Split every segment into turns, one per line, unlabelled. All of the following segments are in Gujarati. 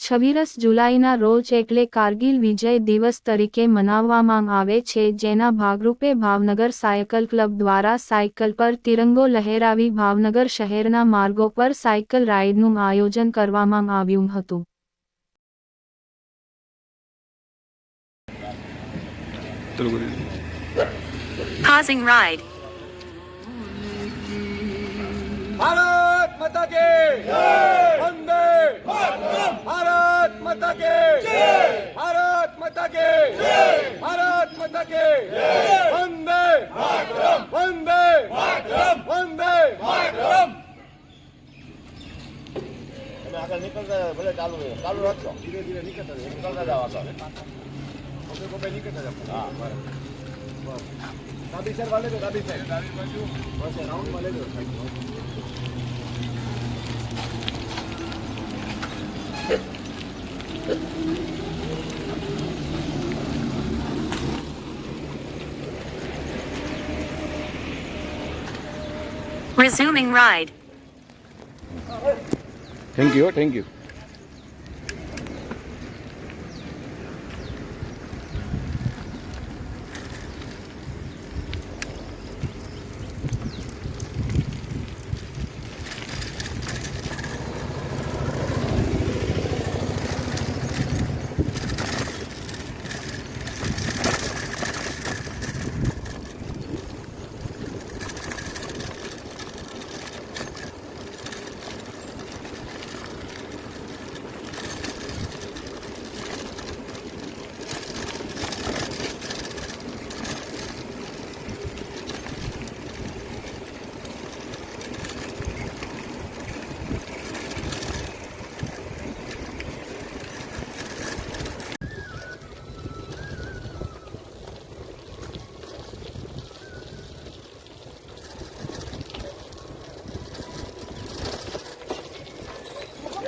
છવ્વીસ જુલાઈના રોજ એટલે કારગિલ વિજય દિવસ તરીકે મનાવવામાં આવે છે જેના ભાગરૂપે ભાવનગર સાયકલ ક્લબ દ્વારા સાયકલ પર તિરંગો લહેરાવી ભાવનગર શહેરના માર્ગો પર સાયકલ રાઇડનું આયોજન કરવામાં આવ્યું હતું.
ભારત માતા के भारत माता के भारत माता के वंदे वंदे वंदे
તમે આગળ નીકળતા ભલે ચાલુ રહે ચાલુ રાખજો ધીરે ધીરે નીકળતા જાઓ. નીકળતા જાઓ આગળ
કોપે કોપે નીકળતા જાઓ.
હા બરાબર
ડાબી સાઈડ વાલે તો ડાબી સાઈડ ડાબી બાજુ બસ રાઉન્ડ માં લેજો
Resuming ride.
Thank
you
thank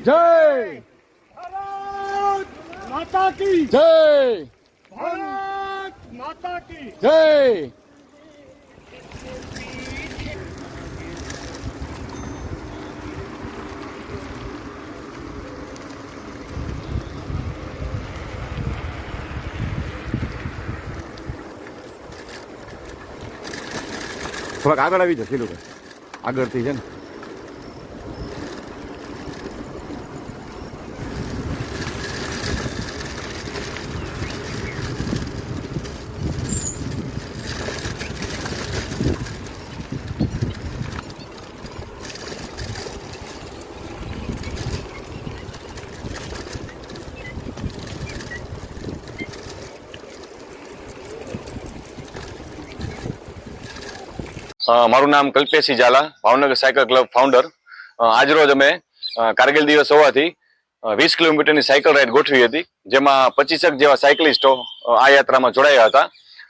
माता की
જય
भारत माता की
જય
भारत माता की
જય થોડાક આગળ આવી જાઓ શીલુભાઈ આગળથી છે ને
મારું નામ Kalpeshi Jhala, Bhavnagar cycle club founder આજરોજ અમે કારગિલ દિવસ હોવાથી વીસ કિલોમીટરની સાયકલ રાઈડ ગોઠવી હતી, જેમાં પચીસક જેવા સાયકલિસ્ટો આ યાત્રામાં જોડાયા હતા.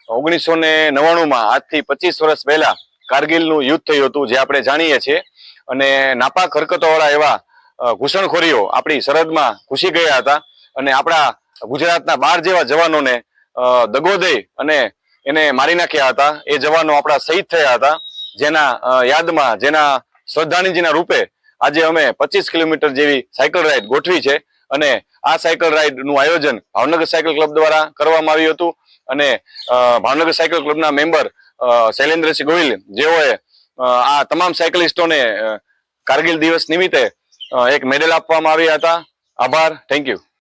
ઓગણીસો ને નવ્વાણુંમાં આજથી પચીસ વર્ષ પહેલા કારગિલનું યુદ્ધ થયું હતું, જે આપણે જાણીએ છીએ. અને નાપાક હરકતોવાળા એવા ઘૂસણખોરીઓ આપણી સરહદમાં ઘૂસી ગયા હતા. અને આપણા ગુજરાતના બાર જેવા જવાનોને દગો દઈ અને એને મારી નાખ્યા હતા. એ જવાનો આપણા શહીદ થયા હતા. જેના યાદમાં, જેના શ્રદ્ધાંજલિના રૂપે આજે અમે પચીસ કિલોમીટર જેવી સાયકલ રાઈડ ગોઠવી છે. અને આ સાયકલ રાઈડનું આયોજન ભાવનગર સાયકલ ક્લબ દ્વારા કરવામાં આવ્યું હતું. અને ભાવનગર સાયકલ ક્લબના મેમ્બર શૈલેન્દ્રસિંહ ગોહિલ, જેઓએ આ તમામ સાયકલિસ્ટોને કારગિલ દિવસ નિમિત્તે એક મેડલ આપવામાં આવ્યા હતા. આભાર. Thank you